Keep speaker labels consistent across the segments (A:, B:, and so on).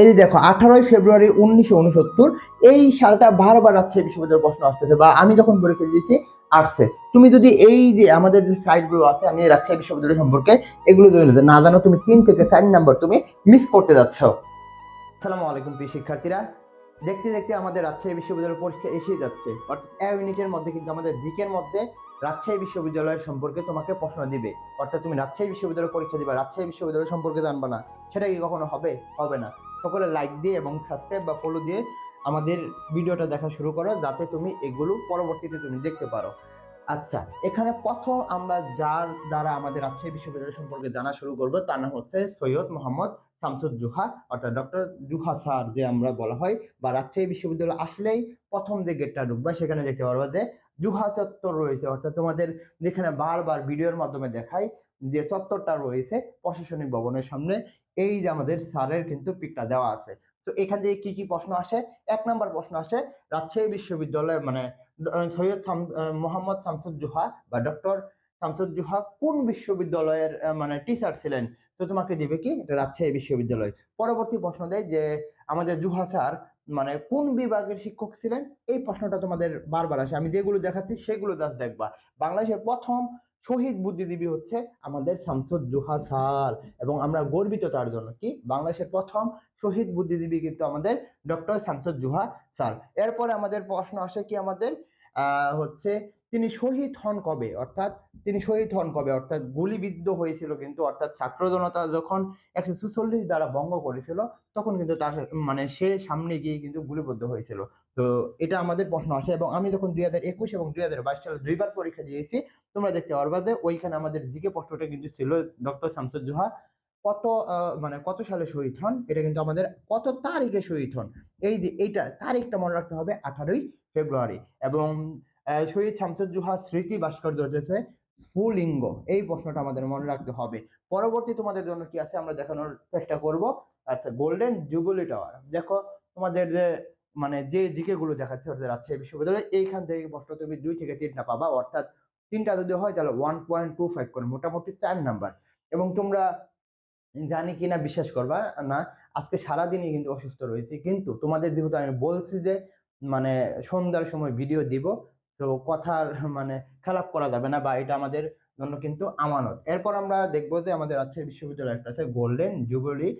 A: এই দেখো, আঠারোই ফেব্রুয়ারি উনিশশো উনসত্তর, এই সালটা বারবার রাজশাহী বিশ্ববিদ্যালয়ের প্রশ্ন আসতেছে বা আমি যখন পরীক্ষা দিয়েছি, আসছে। তুমি যদি এই যে আমাদের যে সাইটগুলো আছে, আমি রাজশাহী বিশ্ববিদ্যালয় সম্পর্কে এগুলো যদি না জানো, তুমি তিন থেকে চার নাম্বার তুমি মিস করতে যাচ্ছ। আসসালামু আলাইকুম, প্রিয় শিক্ষার্থীরা। দেখতে দেখতে আমাদের রাজশাহী বিশ্ববিদ্যালয়ের পরীক্ষা এসেই যাচ্ছে। অর্থাৎ এক ইউনিটের মধ্যে কিন্তু আমাদের দিকের মধ্যে রাজশাহী বিশ্ববিদ্যালয়ের সম্পর্কে তোমাকে প্রশ্ন দিবে। অর্থাৎ তুমি রাজশাহী বিশ্ববিদ্যালয়ের পরীক্ষা দিবা, রাজশাহী বিশ্ববিদ্যালয় সম্পর্কে জানবা না। সেটা কি কখনো হবে? হবে না। সকলে লাইক দিয়ে এবং সাবস্ক্রাইব বা ফলো দিয়ে আমাদের ভিডিওটা দেখা শুরু করো, যাতে তুমি এগুলো পরবর্তীতে তুমি দেখতে পারো। আচ্ছা এখানে প্রথম আমরা যার দ্বারা আমাদের রাজশাহী বিশ্ববিদ্যালয় সম্পর্কে জানা শুরু করব, তার নাম হচ্ছে সৈয়দ মোহাম্মদ শামসুদ জুহা, অর্থাৎ ডক্টর জুহা স্যার যে আমরা বলা হয়, বা রাজশাহী বিশ্ববিদ্যালয় আসলেই প্রথম যে গেটটা ঢুকবা সেখানে দেখতে পারবা যে জুহা চত্বর রয়েছে। অর্থাৎ তোমাদের যেখানে বারবার ভিডিওর মাধ্যমে দেখায় যে চত্বরটা রয়েছে প্রশাসনিক ভবনের সামনে, এই যে আমাদের স্যারের কিন্তু পিকটা দেওয়া আছে। তো এখান থেকে কি কি প্রশ্ন আসে? এক নম্বর প্রশ্ন আসে, রাজশাহী বিশ্ববিদ্যালয় মানে সৈয়দ মোহাম্মদ শামসুদ জুহা বা ডক্টর শামসুদ জুহা কোন বিশ্ববিদ্যালয়ের মানে টিচার ছিলেন? তো তোমাকে দিবে কি? এটা রাজশাহী বিশ্ববিদ্যালয়। পরবর্তী প্রশ্ন দেয় যে, আমাদের জুহা স্যার মানে কোন বিভাগের শিক্ষক ছিলেন? এই প্রশ্নটা তোমাদের বারবার আসে। আমি যেগুলো দেখাচ্ছি সেগুলো দেখবা। বাংলাদেশের প্রথম শহীদ বুদ্ধিজীবী হচ্ছে আমাদের শামসুদ জুহা স্যার এবং আমরা গর্বিত তার জন্য কি? বাংলাদেশের প্রথম শহীদ বুদ্ধিজীবী কিন্তু আমাদের ডক্টর শামসুদ জুহা স্যার। এরপরে আমাদের প্রশ্ন আসে কি আমাদের? হচ্ছে তিনি শহীদ হন কবে? অর্থাৎ তিনি শহীদ হন কবে? অর্থাৎ গুলিবিদ্ধ হয়েছিল কিন্তু, অর্থাৎ ছাত্র জনতা যখন একশো চুচল্লিশ দ্বারা ভঙ্গ করেছিল, তখন কিন্তু তার মানে সে সামনে গিয়ে কিন্তু গুলিবদ্ধ হয়েছিল। তো এটা আমাদের প্রশ্ন আসে এবং আমি যখন দুই হাজার একুশ এবং দুই হাজার বাইশ সালে দুইবার পরীক্ষা দিয়েছি তোমরা দেখতে পারবা যে ওইখানে আমাদের জিকে প্রশ্নটা কিন্তু ছিল ডক্টর শামসুদ জোহা, কত মানে কত সালে শহীদ হন? এটা কিন্তু আমাদের কত তারিখে শহীদ হন? এই যে এইটা, তারিখটা মনে রাখতে হবে আঠারোই ফেব্রুয়ারি এবং শহীদ শামসুদ জোহা স্মৃতি ভাস্কর্য হচ্ছে স্ফুলিঙ্গ। এই প্রশ্নটা আমাদের মনে রাখতে হবে। পরবর্তী তোমাদের জন্য কি আছে আমরা দেখানোর চেষ্টা করব? আচ্ছা গোল্ডেন জুবলি টাওয়ার দেখো, তোমাদের যে মানে যে জিকে গুলো দেখাচ্ছে রাজশাহী বিশ্ববিদ্যালয়, এইখান থেকে প্রশ্ন তুমি দুই থেকে তিনটা পাবা, অর্থাৎ তিনটা যদি হয় তাহলে ওয়ান পয়েন্ট টু ফাইভ করে, মোটামুটি চার নাম্বার এবং তোমরা জানি কিনা বিশ্বাস করবা না, আজকে সারাদিনই কিন্তু অসুস্থ রয়েছে। কিন্তু তোমাদের যেহেতু আমি বলছি যে মানে সন্ধ্যার সময় ভিডিও দিব, তো কথার মানে খেলাপ করা যাবে না বা এটা আমাদের জন্য কিন্তু আমানত। এরপর আমরা দেখব যে আমাদের রাজশাহী বিশ্ববিদ্যালয় একটা আছে গোল্ডেন জুবিলি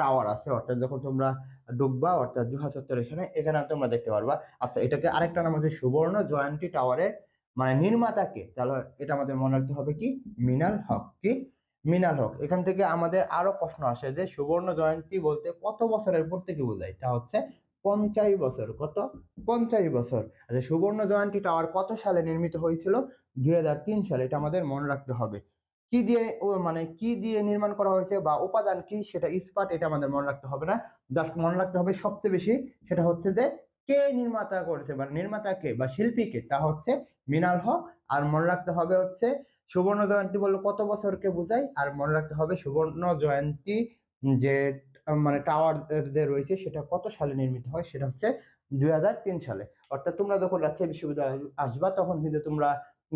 A: টাওয়ার আছে। অর্থাৎ যখন তোমরা ডুববা অর্থাৎ জুহা চত্বর এখানে এখানে তোমরা দেখতে পারবা। আচ্ছা এটাকে আরেকটা নাম হচ্ছে সুবর্ণ জয়ন্তী টাওয়ারের মানে নির্মাতাকে, তাহলে এটা আমাদের মনে রাখতে হবে কি? মিনাল হক, কি? মিনাল হক। এখান থেকে আমাদের আরও প্রশ্ন আসে যে, সুবর্ণ জয়ন্তী বলতে কত বছরের পর থেকে বোঝায়? এটা হচ্ছে পঞ্চাশ বছর। কত? পঞ্চাশ বছর। আচ্ছা সুবর্ণ জয়ন্তী টাওয়ার কত সালে নির্মিত হয়েছিল? দুই হাজার তিন সালে। এটা আমাদের মনে রাখতে হবে। কি দিয়ে মানে কি দিয়ে নির্মাণ করা হয়েছে বা উপাদান কি সেটা ইস্পাত এটা আমাদের মনে রাখতে হবে না। জাস্ট মনে রাখতে হবে সবচেয়ে বেশি সেটা হচ্ছে যে, কে নির্মাতা করেছে বা নির্মাতা কে বা শিল্পী কে তা হচ্ছে মিনাল হক, আর মনে রাখতে হবে হচ্ছে সুবর্ণ জয়ন্তী বলল কত বছরকে বোঝায় আর মনে রাখতে হবে সুবর্ণ জয়ন্তী যে মানে টাওয়ার যে রয়েছে সেটা কত সালে নির্মিত হয়? সেটা হচ্ছে দুই হাজার তিন সালে। অর্থাৎ তোমরা যখন রাজশাহী বিশ্ববিদ্যালয় আসবা, তখন কিন্তু তোমরা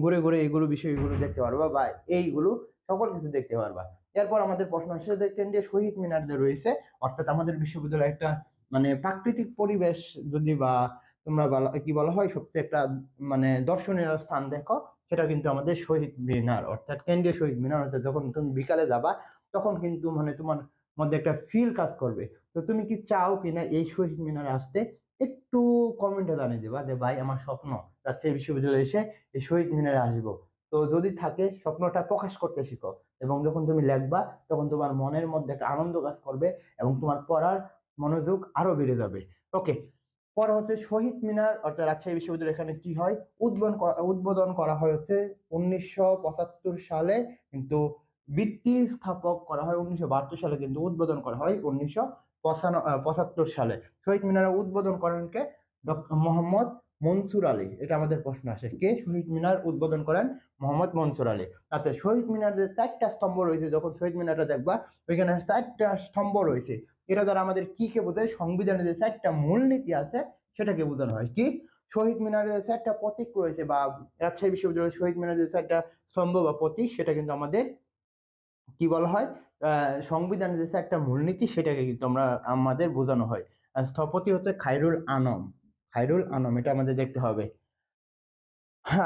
A: ঘুরে ঘুরে এইগুলো বিষয়গুলো দেখতে পারবা বা এইগুলো সকল কিছু দেখতে পারবা। এরপর আমাদের প্রশ্ন আসছে যে, কেন্দ্রীয় শহীদ মিনার যে রয়েছে, অর্থাৎ আমাদের বিশ্ববিদ্যালয়ে একটা মানে প্রাকৃতিক পরিবেশ যদি বা তোমরা বলা, কি বলা হয়, সবচেয়ে একটা মানে দর্শনীয় স্থান দেখো, সেটা কিন্তু আমাদের শহীদ মিনার। অর্থাৎ কেন্দ্রীয় শহীদ মিনার, অর্থাৎ যখন তুমি বিকালে যাবা, তখন কিন্তু মানে তোমার মধ্যে একটা ফিল কাজ করবে। তো তুমি কি চাও কিনা এই শহীদ মিনারে আসতে? একটু কমেন্টে জানিয়ে দিবা যে, ভাই, আমার স্বপ্ন, রাজশাহী বিশ্ববিদ্যালয়ে এসে এই শহীদ মিনারে আসব। তো যদি থাকে, স্বপ্নটা প্রকাশ করতে শিখো এবং যখন তুমি লিখবা, তখন তোমার মনের মধ্যে একটা আনন্দ কাজ করবে এবং তোমার পড়ার মনোযোগ আরও বেড়ে যাবে। ওকে পরে হচ্ছে শহীদ মিনার অর্থাৎ রাজশাহী বিশ্ববিদ্যালয় এখানে কি হয়? উদ্বোধন উদ্বোধন করা হয় হচ্ছে উনিশশো পঁচাত্তর সালে কিন্তু ভিত্তি স্থাপক করা হয়, উনিশশো বাহাত্তর সালে কিন্তু উদ্বোধন করা হয় উনিশশো পঁচাত্তর সালে। শহীদ মিনার উদ্বোধন করেন কে? ডক্টর মোহাম্মদ মনসুর আলী। এটা আমাদের প্রশ্ন আসে, কে শহীদ মিনার উদ্বোধন করেন? মোহাম্মদ মনসুর আলী। আচ্ছা শহীদ মিনার যে চারটা স্তম্ভ রয়েছে, যখন শহীদ মিনারটা দেখবা, ওইখানে চারটা স্তম্ভ রয়েছে। এটা দ্বারা আমাদের কি কে বোঝায়? সংবিধানের যে চারটা মূলনীতি আছে, সেটাকে বোঝানো হয়। কি? শহীদ মিনারের যে চারটা প্রতীক রয়েছে বা রাজশাহী বিশ্ববিদ্যালয়ের শহীদ মিনারের যে চারটা স্তম্ভ বা প্রতীক সেটা কিন্তু আমাদের কি বলা হয়? সংবিধানের যে একটা মূলনীতি, সেটাকে কিন্তু আমরা, আমাদের বোঝানো হয়। স্থপতি হচ্ছে খাইরুল আনম। খাইরুল আনম, এটা আমাদের দেখতে হবে।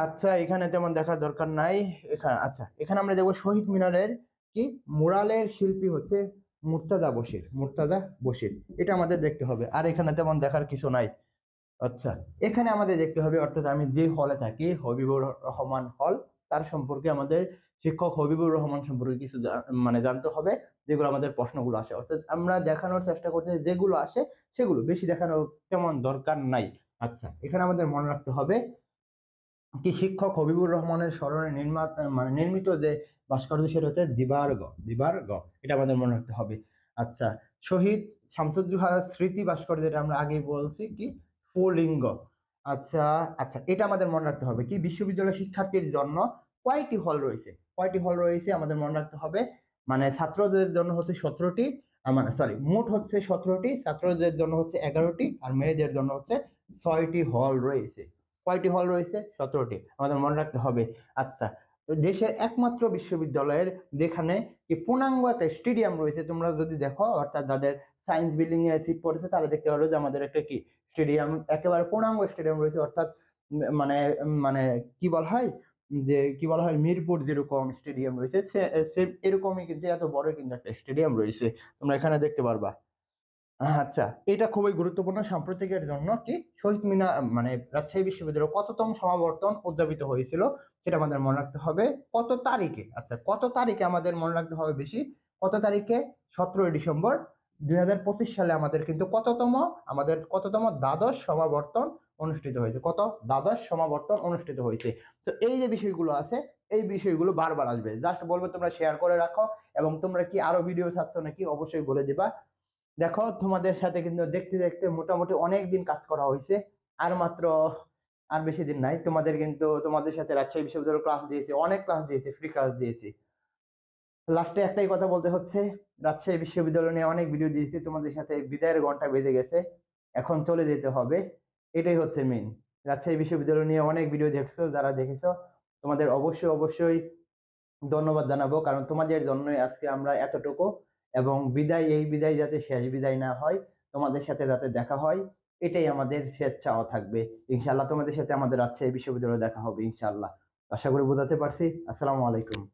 A: আচ্ছা এখানে তেমন দেখার দরকার নাই। এখানে আচ্ছা এখানে আমরা দেখব শহীদ মিনারের কি? মুরালের শিল্পী হচ্ছে মুর্তাদা বশির মুর্তাদা বশির। এটা আমাদের দেখতে হবে। আর এখানে তেমন দেখার কিছু নাই। আচ্ছা এখানে আমাদের দেখতে হবে, অর্থাৎ আমি যে হলে থাকি, হবিবুর রহমান হল তার সম্পর্কে আমাদের শিক্ষক হবিবুর রহমান সম্পর্কে কিছু মানে জানতে হবে, যেগুলো আমাদের প্রশ্নগুলো আসে। অর্থাৎ আমরা দেখানোর চেষ্টা করছি যেগুলো আসে, সেগুলো বেশি দেখানোর তেমন দরকার নাই। আচ্ছা এখানে আমাদের মনে রাখতে হবে, কি শিক্ষক হবিবুর রহমানের স্মরণে নির্মাত মানে নির্মিত যে ভাস্কর্য সেটা হচ্ছে দিবার্গ দিবার্গ, এটা আমাদের মনে রাখতে হবে। আচ্ছা শহীদ শামসুদ্দোহা স্মৃতি ভাস্কর্য যেটা আমরা আগেই বলছি কি? ফুলিঙ্গ আচ্ছা আচ্ছা এটা আমাদের মনে রাখতে হবে কি? বিশ্ববিদ্যালয় শিক্ষার্থীর জন্য কয়টি হল রয়েছে? কয়টি হল রয়েছে আমাদের মনে রাখতে হবে? মানে ছাত্রদের জন্য হচ্ছে সতেরোটি মানে সরি মোট হচ্ছে সতেরোটি, ছাত্রদের জন্য হচ্ছে এগারোটি, আর মেয়েদের জন্য হচ্ছে ছয়টি হল রয়েছে। কয়টি হল রয়েছে? সতেরোটি, আমাদের মনে রাখতে হবে। আচ্ছা দেশের একমাত্র বিশ্ববিদ্যালয়ের যেখানে পূর্ণাঙ্গ একটা স্টেডিয়াম রয়েছে, তোমরা যদি দেখো, অর্থাৎ যাদের সায়েন্স বিল্ডিং এ সিট পড়েছে, তারা দেখতে পারো যে আমাদের একটা কি স্টেডিয়াম, একেবারে পূর্ণাঙ্গ স্টেডিয়াম রয়েছে, অর্থাৎ মানে মানে কি বলা হয়, যে কি বলা হয়, মিরপুর যেরকম স্টেডিয়াম রয়েছে সে এরকমই কিন্তু এত বড় কিন্তু একটা স্টেডিয়াম রয়েছে, তোমরা এখানে দেখতে পারবা। আচ্ছা এটা খুবই গুরুত্বপূর্ণ সাম্প্রতিকের জন্য কি শহীদ মিনা মানে রাজশাহী বিশ্ববিদ্যালয়ের কততম সমাবর্তন উদযাপিত হয়েছিল সেটা আমাদের মনে রাখতে হবে। কত তারিখে? আচ্ছা কত তারিখে আমাদের মনে রাখতে হবে বেশি? কত তারিখে? সতেরোই ডিসেম্বর দুই হাজার পঁচিশ সালে আমাদের কিন্তু কততম, আমাদের কততম দ্বাদশ সমাবর্তন অনুষ্ঠিত হয়েছে। কত? দ্বাদশ সমাবর্তন অনুষ্ঠিত হয়েছে। তো এই যে বিষয়গুলো আছে, এই বিষয়গুলো বারবার আসবে। জাস্ট বলব তোমরা শেয়ার করে রাখো এবং তোমরা কি আরও ভিডিও চাচ্ছ নাকি অবশ্যই বলে দিবা। দেখো, তোমাদের সাথে কিন্তু দেখতে দেখতে মোটামুটি অনেক দিন কাজ করা হয়েছে আর মাত্র আর বেশি দিন নাই। তোমাদের কিন্তু, তোমাদের সাথে রাজশাহী বিশ্ববিদ্যালয় ক্লাস দিয়েছি, অনেক ক্লাস দিয়েছি ফ্রি ক্লাস দিয়েছি। লাস্টে একটাই কথা বলতে হচ্ছে, রাজশাহী বিশ্ববিদ্যালয় নিয়ে অনেক ভিডিও দিয়েছি, তোমাদের সাথে বিদায়ের ঘণ্টা বেজে গেছে, এখন চলে যেতে হবে। এটাই হচ্ছে মেন রাজশাহী বিশ্ববিদ্যালয় নিয়ে অনেক ভিডিও দেখছ, যারা দেখেছ, তোমাদের অবশ্যই অবশ্যই ধন্যবাদ জানাব, কারণ তোমাদের জন্যই আজকে আমরা এতটুকু। এবং বিদায়, এই বিদায় যাতে শেষ বিদায় না হয়, তোমাদের সাথে যাতে দেখা হয়, এটাই আমাদের শেষ চাওয়া থাকবে। ইনশাল্লাহ তোমাদের সাথে আমাদের রাজশাহী বিশ্ববিদ্যালয়ে দেখা হবে ইনশাল্লাহ আশা করি বোঝাতে পারছি। আসসালামু আলাইকুম।